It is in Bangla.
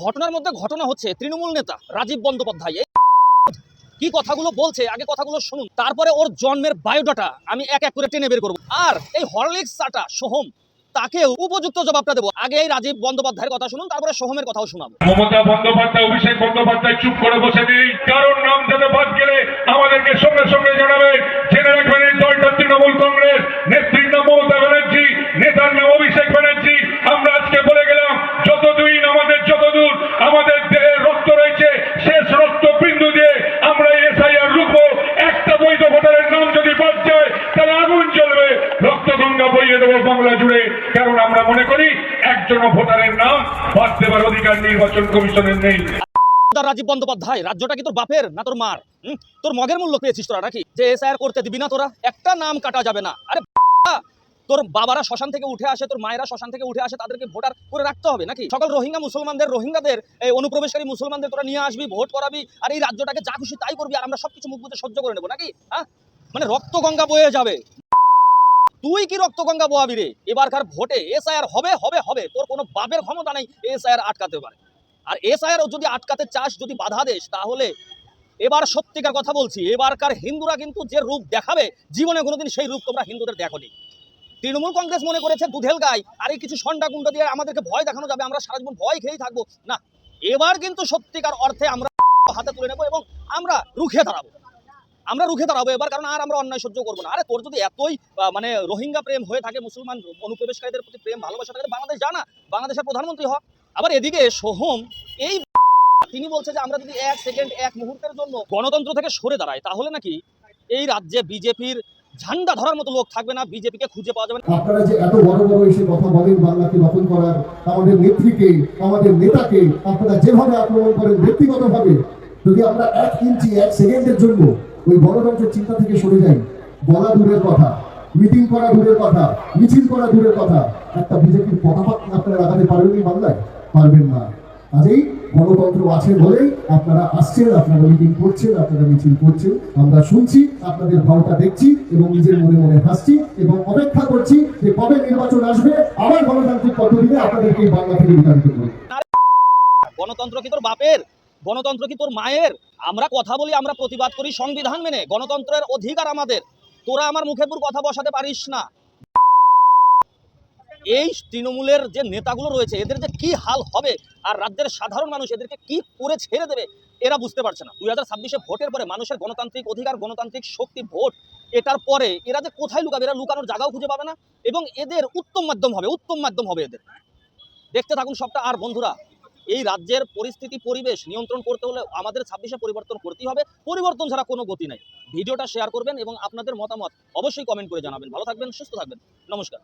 ঘটনার মধ্যে ঘটনা হচ্ছে তৃণমূল নেতা রাজীব বন্দ্যোপাধ্যায়। কি কথাগুলো বলছে? আগে কথাগুলো শুনুন। তারপরে ওর জন্মের বায়োডাটা আমি এক এক করে টেনে বের করব। আর এই হরলিক্স চাটা সোহম তাকে উপযুক্ত জবাবটা দেবো। আগে এই রাজীব বন্দ্যোপাধ্যায়ের কথা শুনুন, তারপরে সোহমের কথাও শোনাবো। মমতা বন্দ্যোপাধ্যায়, অভিষেক বন্দ্যোপাধ্যায় চুপ করে বসে নেই। কারোর নাম যাতে বাদ গেলে আমাদেরকে সঙ্গে সঙ্গে জানাবেন জেনে রাখবেন এই দলটা তৃণমূল কংগ্রেস নেত্রীর নাম মমতা ব্যানার্জি নেতার নাম অভিষেক ব্যানার্জি আমরা আজকে বলে গেলাম যতদিন আমাদের যতদূর আমাদের দেহের রক্ত রয়েছে শেষ রক্ত বিন্দু দিয়ে আমরা এসআইআর রুখবো একটা বৈধ ভোটারের নাম যদি বাদ যায় তাহলে আগুন জ্বলবে রক্ত গঙ্গা বইয়ে দেবো বাংলা জুড়ে কারণ আমরা মনে করি একজনও ভোটারের নাম বাদ দেবার অধিকার নির্বাচন কমিশনের নেই। রাজীব বন্দ্যোপাধ্যায়, রাজ্যটা কি তোর বাপের না তোর মার? তোর মগের মূল্য পেয়েছিস তোরা নাকি? যে এসআইআর করতে দিবি না তোরা, একটা নাম কাটা যাবে না। আরে তোর বাবারা শ্মশান থেকে উঠে আসে, তোর মায়েরা শ্মশান থেকে উঠে আসে, তাদেরকে ভোটার করে রাখতে হবে নাকি? সকল রোহিঙ্গা মুসলমানদের, রোহিঙ্গাদের, এই অনুপ্রবেশকারী মুসলমানদের তোরা নিয়ে আসবি, ভোট করাবি, আর এই রাজ্যটাকে যা খুশি তাই করবি, আর আমরা সবকিছু মুখ সহ্য করে নেব নাকি? হ্যাঁ? মানে রক্ত গঙ্গা বয়ে যাবে। তুই কি রক্ত গঙ্গা বহাবি রে? এবারকার ভোটে এসআইআর হবে হবে হবে। তোর কোনো বাপের ক্ষমতা নেই এসআইআর আটকাতে পারে। আর এসআইআর যদি আটকাতে চাস, যদি বাধা দেশ তাহলে এবার সত্যিকার কথা বলছি, এবারকার হিন্দুরা কিন্তু যে রূপ দেখাবে, জীবনে কোনোদিন সেই রূপ তোমরা হিন্দুদের দেখোনি। তৃণমূল কংগ্রেস মনে করেছে, দুধেল গাই, আর এই কিছু সন্ডা কুণ্ড দিয়ে আমাদেরকে ভয় দেখানো যাবে, আমরা সারা জীবন ভয় খেয়েই থাকব। না, এবার কিন্তু সত্যিকার অর্থে আমরা হাতে তুলে নেব এবং আমরা রুখে দাঁড়াবো। আমরা রুখে দাঁড়াবো এবার, কারণ আর আমরা অন্যায় সহ্য করব না। আরে তোর যদি এতই মানে রোহিঙ্গা প্রেম হয়ে থাকে, মুসলমান অনুপ্রবেশকারীদের প্রতি প্রেম, ভালোবাসা থাকে বাংলাদেশ জানা, বাংলাদেশের প্রধানমন্ত্রী হ। আবার এদিকে সোহম, এই তিনি বলছে যে আমরা যদি এক সেকেন্ড, এক মুহূর্তের জন্য গণতন্ত্র থেকে সরে দাঁড়াই, তাহলে নাকি এই রাজ্যে বিজেপির ঝান্ডা ধরার মতো লোক থাকবে না, বিজেপিকে খুঁজে পাওয়া যাবে আপনারা যে এত বড় বড় এসে কথা বলেন বাংলাকে দখল করার, আমাদের নেত্রীকে, আমাদের নেতাকে, আপনারা যেভাবে আক্রমণ করেন ব্যক্তিগতভাবে, যদি আমরা এক ইঞ্চি, এক সেকেন্ডের জন্য ওই গণতন্ত্রের চিন্তা থেকে সরে যাই। বলা দূরের কথা মিটিং করা দূরের কথা, মিছিল করা দূরের কথা। একটা বিজেপির পতাকা আপনারা লাগাতে পারবেন বাংলায় পারবেন না। কাজেই গণতন্ত্র আছে বলেই আপনারা আসছেন, আপনারা মিটিং করছেন, আপনারা মিছিল করছেন। আমরা শুনছি, আপনাদের ভাওটা দেখছি এবং নিজের মনে মনে হাসছি এবং অপেক্ষা করছি যে কবে নির্বাচন আসবে। আবার গণতান্ত্রিক পদ্ধতিতে আপনাদেরকে বাংলা থেকে বিতাড়িত করবে। গণতন্ত্র কি তোর বাপের? গণতন্ত্র কি তোর মায়ের? আমরা কথা বলি, আমরা প্রতিবাদ করি সংবিধান মেনে। গণতন্ত্রের অধিকার আমাদের। তোরা আমার মুখের উপর কথা বসাতে পারিস না। এই তৃণমূলের যে নেতাগুলো রয়েছে, এদের যে কি হাল হবে আর রাজ্যের সাধারণ মানুষ এদেরকে কি করে ছেড়ে দেবে, এরা বুঝতে পারছে না। দুই হাজার ছাব্বিশে ভোটের পরে মানুষের গণতান্ত্রিক অধিকার, গণতান্ত্রিক শক্তি, ভোট, এটার পরে এরা যে কোথায় লুকাবে, এরা লুকানোর জায়গাও খুঁজে পাবে না। এবং এদের উত্তম মাধ্যম হবে, উত্তম মাধ্যম হবে এদের। দেখতে থাকুন সবটা। আর বন্ধুরা এই রাজ্যের পরিস্থিতি, পরিবেশ নিয়ন্ত্রণ করতে হলে আমাদের ছাব্বিশে পরিবর্তন করতেই হবে। পরিবর্তন ছাড়া কোনো গতি নাই। ভিডিওটা শেয়ার করবেন এবং আপনাদের মতামত অবশ্যই কমেন্ট করে জানাবেন। ভালো থাকবেন, সুস্থ থাকবেন। নমস্কার।